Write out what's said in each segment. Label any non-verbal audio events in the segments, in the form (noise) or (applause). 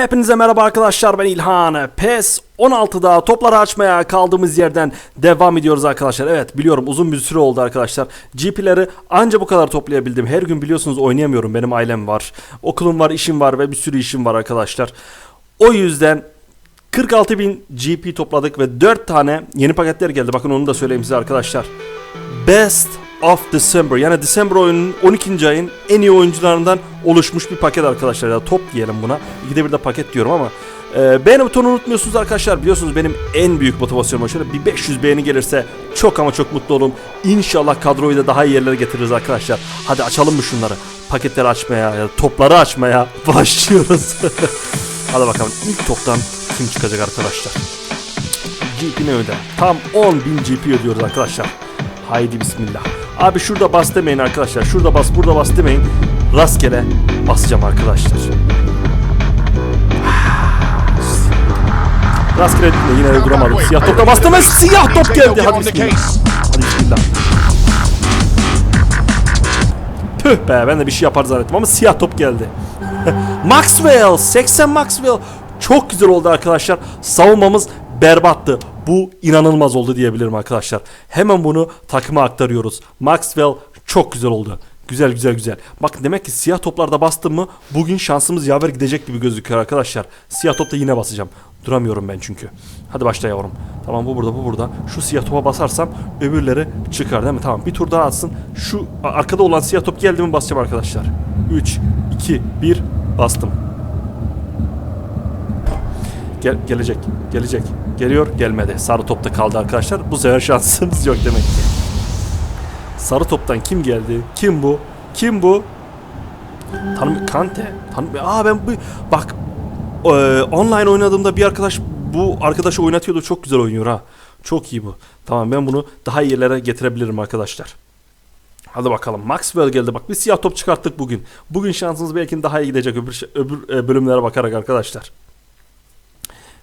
Hepinize merhaba arkadaşlar ben İlhan. PES 16'da topları açmaya kaldığımız yerden devam ediyoruz arkadaşlar. Evet biliyorum uzun bir süre oldu arkadaşlar. GP'leri anca bu kadar toplayabildim. Her gün biliyorsunuz oynayamıyorum. Benim ailem var. Okulum var, işim var ve bir sürü işim var arkadaşlar. O yüzden 46.000 GP topladık ve 4 tane yeni paketler geldi. Bakın onu da söyleyeyim size arkadaşlar. Best of December yani December oyunun 12. ayın en iyi oyuncularından oluşmuş bir paket arkadaşlar ya top diyelim buna. İkide bir de paket diyorum ama e, beğeni butonu unutmuyorsunuz arkadaşlar biliyorsunuz benim en büyük motivasyonum şöyle bir 500 beğeni gelirse çok ama çok mutlu olurum. İnşallah kadroyu da daha iyi yerlere getiririz arkadaşlar. Hadi açalım mı şunları? Paketleri açmaya ya topları açmaya (laughs) başlıyoruz. (laughs) Hadi bakalım ilk toptan kim çıkacak arkadaşlar? GP ne öde? Tam 10.000 GP ödüyoruz arkadaşlar. Haydi bismillah. Abi şurada bas demeyin arkadaşlar. Şurada bas, burada bas demeyin. Rastgele basacağım arkadaşlar. Rastgele de yine duramadım. Siyah topta bastım ve siyah top geldi. Hadi bismillah. Hadi bismillah. Tüh be ben de bir şey yapar zannettim ama siyah top geldi. (laughs) Maxwell 80 Maxwell çok güzel oldu arkadaşlar. Savunmamız berbattı. Bu inanılmaz oldu diyebilirim arkadaşlar. Hemen bunu takıma aktarıyoruz. Maxwell çok güzel oldu. Güzel güzel güzel. Bak demek ki siyah toplarda bastım mı bugün şansımız yaver gidecek gibi gözüküyor arkadaşlar. Siyah topta yine basacağım. Duramıyorum ben çünkü. Hadi başla yavrum. Tamam bu burada bu burada. Şu siyah topa basarsam öbürleri çıkar değil mi? Tamam bir tur daha atsın. Şu arkada olan siyah top geldi mi basacağım arkadaşlar. 3, 2, 1 bastım. Gel, gelecek, gelecek. Geliyor, gelmedi. Sarı topta kaldı arkadaşlar. Bu sefer şansımız yok demek ki. Sarı toptan kim geldi? Kim bu? Kim bu? Tanım Kante. Tanım Aa ben bu bak e, online oynadığımda bir arkadaş bu arkadaşı oynatıyordu. Çok güzel oynuyor ha. Çok iyi bu. Tamam ben bunu daha yerlere getirebilirim arkadaşlar. Hadi bakalım. Maxwell geldi. Bak bir siyah top çıkarttık bugün. Bugün şansınız belki daha iyi gidecek öbür, öbür e, bölümlere bakarak arkadaşlar.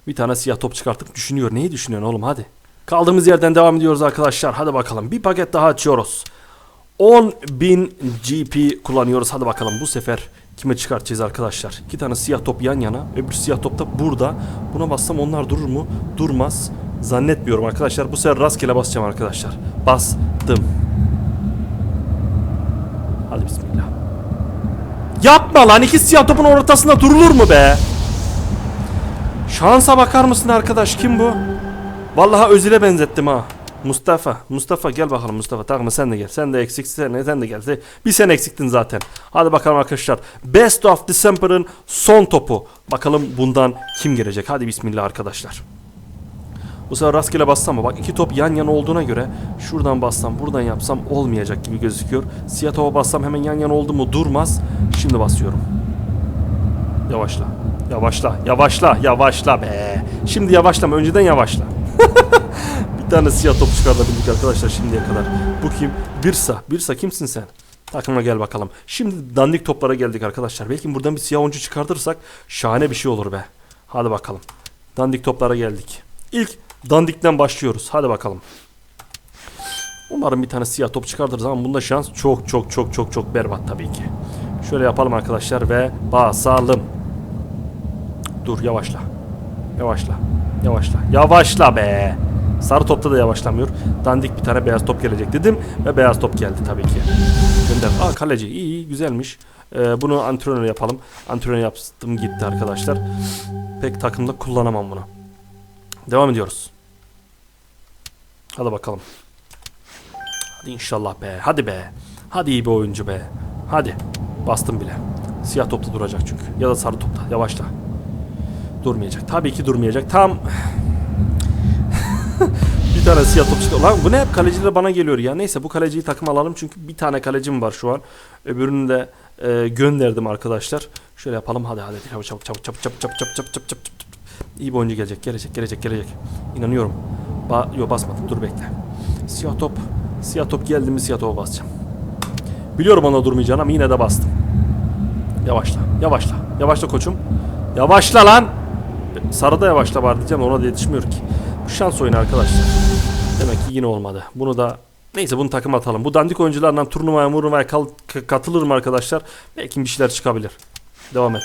Bir tane siyah top çıkarttık düşünüyor. Neyi düşünüyorsun oğlum hadi. Kaldığımız yerden devam ediyoruz arkadaşlar. Hadi bakalım. Bir paket daha açıyoruz. 10.000 GP kullanıyoruz. Hadi bakalım bu sefer kime çıkartacağız arkadaşlar. İki tane siyah top yan yana. Öbür siyah top da burada. Buna bassam onlar durur mu? Durmaz. Zannetmiyorum arkadaşlar. Bu sefer rastgele basacağım arkadaşlar. Bastım. Hadi bismillah. Yapma lan iki siyah topun ortasında durulur mu be? Şansa bakar mısın arkadaş kim bu? Vallahi Özil'e benzettim ha. Mustafa, Mustafa gel bakalım Mustafa. Takma sen de gel. Sen de eksiksin, sen de gel. Bir sen eksiktin zaten. Hadi bakalım arkadaşlar. Best of December'ın son topu. Bakalım bundan kim gelecek? Hadi bismillah arkadaşlar. Bu sefer rastgele bassam mı? Bak iki top yan yana olduğuna göre şuradan bassam, buradan yapsam olmayacak gibi gözüküyor. Siyah topa bassam hemen yan yana oldu mu durmaz. Şimdi basıyorum. Yavaşla. Yavaşla. Yavaşla. Yavaşla be. Şimdi yavaşlama. Önceden yavaşla. (laughs) bir tane siyah top çıkartabildik arkadaşlar şimdiye kadar. Bu kim? Birsa. Birsa kimsin sen? Takıma gel bakalım. Şimdi dandik toplara geldik arkadaşlar. Belki buradan bir siyah oyuncu çıkartırsak şahane bir şey olur be. Hadi bakalım. Dandik toplara geldik. İlk dandikten başlıyoruz. Hadi bakalım. Umarım bir tane siyah top çıkartırız ama bunda şans çok çok çok çok çok berbat tabii ki. Şöyle yapalım arkadaşlar ve basalım. Dur yavaşla. Yavaşla. Yavaşla. Yavaşla be. Sarı topta da yavaşlamıyor. Dandik bir tane beyaz top gelecek dedim ve beyaz top geldi tabii ki. Gönder. Aa kaleci iyi iyi güzelmiş. Ee, bunu antrenör yapalım. Antrenör yaptım gitti arkadaşlar. Pek takımda kullanamam bunu. Devam ediyoruz. Hadi bakalım. Hadi inşallah be. Hadi be. Hadi iyi bir oyuncu be. Hadi. Bastım bile. Siyah topta duracak çünkü. Ya da sarı topta. Yavaşla. Durmayacak. Tabii ki durmayacak. Tam (laughs) bir tane siyah top çıktı. Lan bu ne hep kaleciler bana geliyor ya. Neyse bu kaleciyi takım alalım çünkü bir tane kalecim var şu an. Öbürünü de e, gönderdim arkadaşlar. Şöyle yapalım hadi hadi çabuk çabuk çabuk çabuk çabuk çabuk çabuk çabuk çabuk çabuk çabuk. İyi bir oyuncu gelecek gelecek gelecek gelecek. İnanıyorum. Ba Yo basmadım dur bekle. Siyah top. Siyah top geldi mi siyah topa basacağım. Biliyorum ona durmayacağını ama yine de bastım. Yavaşla yavaşla. Yavaşla koçum. Yavaşla lan. Sarıda yavaşla var diyeceğim ona da yetişmiyor ki. Bu şans oyunu arkadaşlar. Demek ki yine olmadı. Bunu da neyse bunu takım atalım. Bu dandik oyunculardan turnuvaya murnuvaya kal- k- katılır mı arkadaşlar? Belki bir şeyler çıkabilir. Devam et.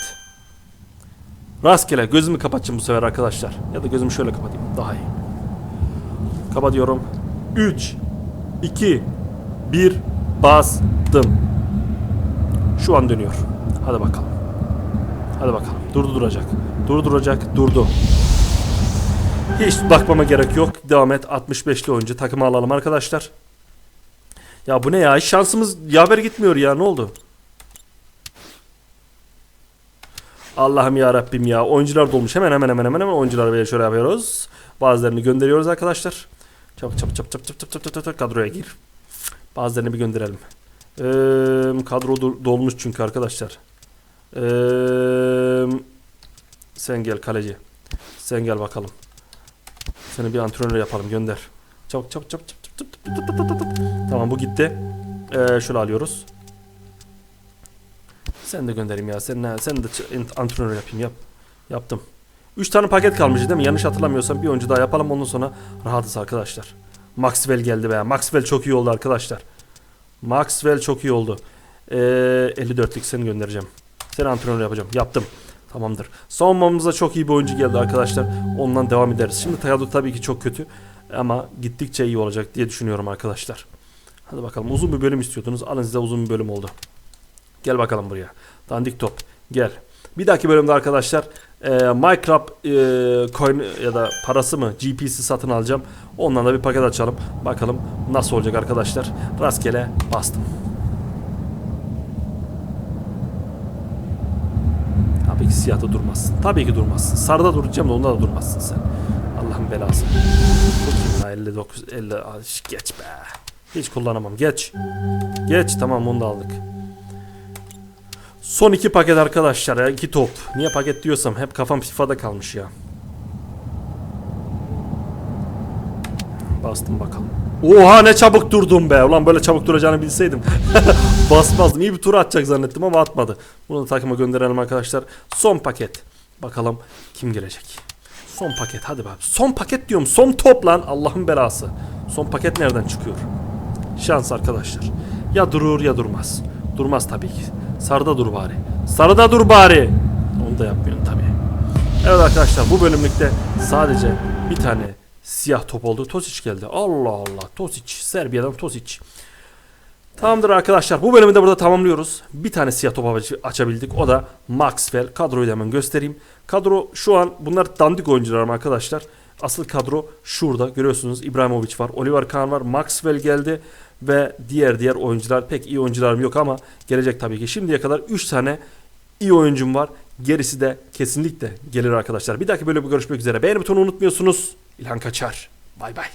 Rastgele gözümü kapatacağım bu sefer arkadaşlar. Ya da gözümü şöyle kapatayım. Daha iyi. Kapatıyorum. 3 2 1 bastım. Şu an dönüyor. Hadi bakalım. Hadi bakalım. Durdu duracak. Durdu duracak. Durdu. Hiç bakmama gerek yok. Devam et. 65'li oyuncu. Takımı alalım arkadaşlar. Ya bu ne ya? Hiç şansımız yaver gitmiyor ya. Ne oldu? Allah'ım ya Rabbim ya. Oyuncular dolmuş. Hemen hemen hemen hemen hemen oyuncuları böyle şöyle yapıyoruz. Bazılarını gönderiyoruz arkadaşlar. Çabuk çabuk çabuk çabuk çabuk çabuk çabuk çabuk kadroya gir. Bazılarını bir gönderelim. Ee, kadro do- dolmuş çünkü arkadaşlar. Ee, sen gel kaleci. Sen gel bakalım. Seni bir antrenör yapalım gönder. Çabuk çabuk çabuk çabuk. çabuk, çabuk, çabuk, çabuk, çabuk. Tamam bu gitti. Ee, şöyle alıyoruz. Sen de göndereyim ya. Sen, sen de antrenör yapayım yap. Yaptım. 3 tane paket kalmış değil mi? Yanlış hatırlamıyorsam bir oyuncu daha yapalım ondan sonra rahatız arkadaşlar. Maxwell geldi be. Maxwell çok iyi oldu arkadaşlar. Maxwell çok iyi oldu. Ee, 54'lük seni göndereceğim. Seni antrenör yapacağım. Yaptım. Tamamdır. Savunmamıza çok iyi bir oyuncu geldi arkadaşlar. Ondan devam ederiz. Şimdi Tayaduk tabii ki çok kötü. Ama gittikçe iyi olacak diye düşünüyorum arkadaşlar. Hadi bakalım. Uzun bir bölüm istiyordunuz. Alın size uzun bir bölüm oldu. Gel bakalım buraya. Dandik top. Gel. Bir dahaki bölümde arkadaşlar e, Minecraft e, coin ya da parası mı GP'si satın alacağım. Ondan da bir paket açalım. Bakalım nasıl olacak arkadaşlar. Rastgele bastım. Tabii ki siyahta durmazsın. Tabii ki durmazsın. Sarıda duracağım da onda da durmazsın sen. Allah'ın belası. Ya? 59 50 Ay, şş, geç be. Hiç kullanamam. Geç. Geç tamam onu da aldık. Son iki paket arkadaşlar ya. iki top. Niye paket diyorsam hep kafam FIFA'da kalmış ya. Bastım bakalım. Oha ne çabuk durdum be. Ulan böyle çabuk duracağını bilseydim. (laughs) Basmazdım. İyi bir tur atacak zannettim ama atmadı. Bunu da takıma gönderelim arkadaşlar. Son paket. Bakalım kim gelecek. Son paket hadi be. Son paket diyorum. Son top lan. Allah'ın belası. Son paket nereden çıkıyor? Şans arkadaşlar. Ya durur ya durmaz. Durmaz tabii ki. Sarıda dur bari. Sarıda dur bari. Onu da yapmıyorsun tabii. Evet arkadaşlar bu bölümlükte sadece bir tane siyah top oldu. Tosic geldi. Allah Allah. Tosic. Serbia'dan Tosic. Tamamdır arkadaşlar. Bu bölümü de burada tamamlıyoruz. Bir tane siyah top aç- açabildik. O da Maxwell. Kadroyu da hemen göstereyim. Kadro şu an bunlar dandik oyuncularım arkadaşlar. Asıl kadro şurada. Görüyorsunuz İbrahimovic var. Oliver Kahn var. Maxwell geldi. Ve diğer diğer oyuncular. Pek iyi oyuncularım yok ama gelecek tabii ki. Şimdiye kadar 3 tane iyi oyuncum var. Gerisi de kesinlikle gelir arkadaşlar. Bir dahaki bölümde görüşmek üzere. Beğeni butonunu unutmuyorsunuz. İlhan Kaçar. Bay bay.